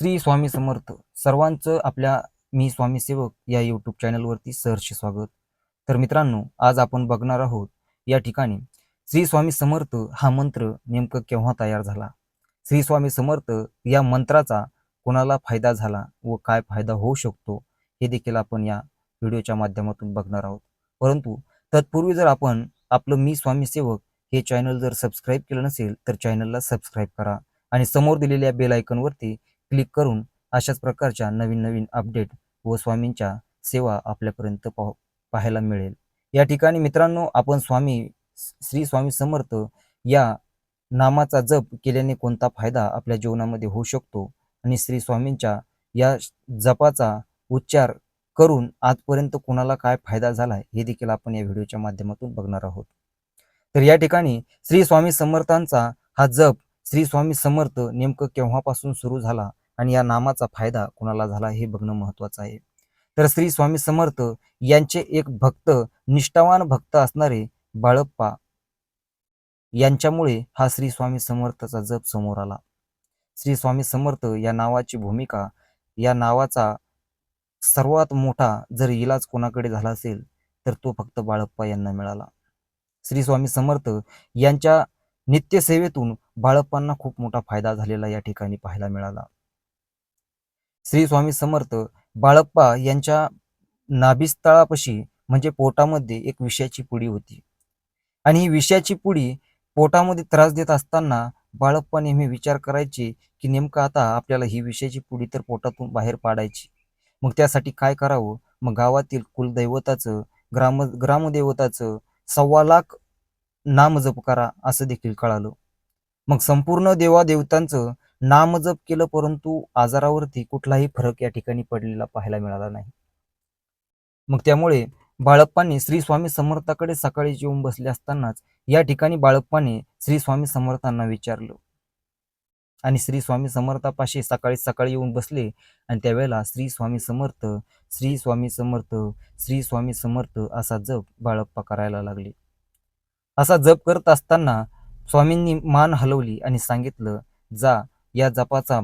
श्री स्वामी समर्थ सर्वांचं आपल्या मी स्वामी सेवक या यूट्यूब चॅनलवरती सहर्ष स्वागत. तर मित्रांनो आज आपण बघणार आहोत या ठिकाणी श्री स्वामी समर्थ हा मंत्र नेमकं केव्हा तयार झाला? श्री स्वामी समर्थ या मंत्राचा कोणाला फायदा झाला व काय फायदा होऊ शकतो हे देखील आपण या व्हिडिओच्या माध्यमातून बघणार आहोत. परंतु तत्पूर्वी जर आपण आपलं मी स्वामी सेवक हे चॅनल जर सबस्क्राईब केलं नसेल तर चॅनलला सबस्क्राईब करा आणि समोर दिलेल्या बेल आयकनवरती क्लिक करून अशाच प्रकारच्या नवीन नवीन अपडेट व स्वामींच्या सेवा आपल्यापर्यंत पाह पाहायला मिळेल. या ठिकाणी मित्रांनो आपण स्वामी श्री स्वामी समर्थ या नामाचा जप केल्याने कोणता फायदा आपल्या जीवनामध्ये होऊ शकतो आणि श्री स्वामींच्या या जपाचा उच्चार करून आजपर्यंत कोणाला काय फायदा झाला हे देखील आपण या व्हिडिओच्या माध्यमातून बघणार आहोत. तर या ठिकाणी श्री स्वामी समर्थांचा हा जप श्री स्वामी समर्थ नेमकं केव्हापासून सुरू झाला आणि या नामाचा फायदा कोणाला झाला हे बघणं महत्वाचं आहे. तर श्री स्वामी समर्थ यांचे एक भक्त निष्ठावान भक्त असणारे बाळप्पा यांच्यामुळे हा श्री स्वामी समर्थचा जप समोर आला. श्री स्वामी समर्थ या नावाची भूमिका या नावाचा सर्वात मोठा जर इलाज कोणाकडे झाला असेल तर तो फक्त बाळप्पा यांना मिळाला. श्री स्वामी समर्थ यांच्या नित्यसेवेतून बाळप्पांना खूप मोठा फायदा झालेला या ठिकाणी पाहायला मिळाला. श्री स्वामी समर्थ बाळप्पा यांच्या नाभिस्थळापाशी म्हणजे पोटामध्ये एक विषयाची पुडी होती. आणि ही विषयाची पुडी पोटामध्ये त्रास देत असताना बाळप्पा नेहमी विचार करायचे की नेमकं आता आपल्याला ही विषयाची पुडी तर पोटातून बाहेर पाडायची. मग त्यासाठी काय करावं? मग गावातील कुलदैवताचं ग्राम ग्रामदेवताचं सव्वा लाख नामजप करा असं देखील कळालं. मग संपूर्ण देवादेवतांचं नामजप केलं परंतु आजारावरती कुठलाही फरक या ठिकाणी पडलेला पाहायला मिळाला नाही. मग त्यामुळे बाळप्पांनी श्री स्वामी समर्थाकडे सकाळी जेवून बसले असतानाच या ठिकाणी बाळप्पाने श्री स्वामी समर्थांना विचारलं. आणि श्री स्वामी समर्थापाशी सकाळी सकाळी येऊन बसले आणि त्यावेळेला श्री स्वामी समर्थ श्री स्वामी समर्थ श्री स्वामी समर्थ असा जप बाळप्पा करायला लागले. असा जप करत असताना स्वामींनी मान हलवली आणि सांगितलं जा या जपाचा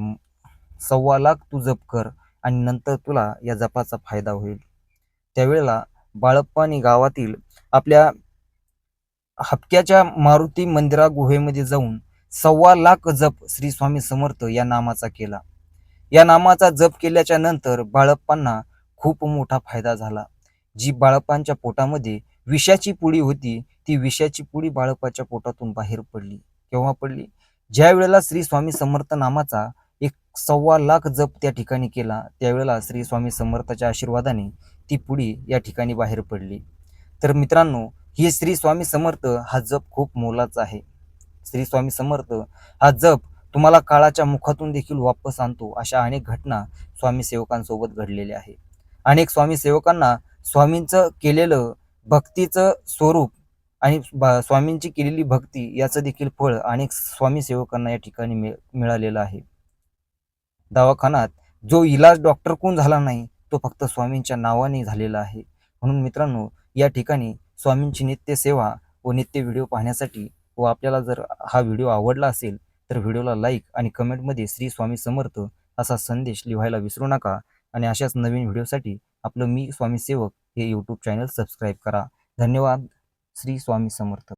सव्वा लाख तू जप कर आणि नंतर तुला या जपाचा फायदा होईल. त्यावेळेला बाळप्पानी गावातील आपल्या हपक्याच्या मारुती मंदिरा गुहेमध्ये जाऊन सव्वा लाख जप श्री स्वामी समर्थ या नामाचा केला. या नामाचा जप केल्याच्यानंतर बाळप्पांना खूप मोठा फायदा झाला. जी बाळप्पांच्या पोटामध्ये विषाची पुडी होती ती विषाची पुडी बाळप्पाच्या पोटातून बाहेर पडली. केव्हा पडली? ज्या वेळेला श्री स्वामी समर्थ नामाचा एक सव्वा लाख जप त्या ठिकाणी केला त्यावेळेला श्री स्वामी समर्थाच्या आशीर्वादाने ती पुढी या ठिकाणी बाहेर पडली. तर मित्रांनो ही श्री स्वामी समर्थ हा जप खूप मोलाचा आहे. श्री स्वामी समर्थ हा जप तुम्हाला काळाच्या मुखातून देखील वापस आणतो अशा अनेक घटना स्वामी सेवकांसोबत घडलेल्या आहे अनेक स्वामी सेवकांना स्वामींचं केलेलं भक्तीचं स्वरूप आणि बा- स्वामींची केलेली भक्ती याचं देखील फळ अनेक स्वामी सेवकांना या ठिकाणी मिळ मिळालेलं आहे. दवाखान्यात जो इलाज डॉक्टर कोण झाला नाही तो फक्त स्वामींच्या नावाने झालेला आहे. म्हणून मित्रांनो या ठिकाणी स्वामींची नित्य सेवा व नित्य व्हिडिओ पाहण्यासाठी व आपल्याला जर हा व्हिडिओ आवडला असेल तर व्हिडिओला लाईक आणि कमेंटमध्ये श्री स्वामी समर्थ असा संदेश लिहायला विसरू नका. आणि अशाच नवीन व्हिडिओसाठी आपलं मी स्वामी सेवक हे यूट्यूब चॅनल सबस्क्राईब करा. धन्यवाद. श्री स्वामी समर्थ.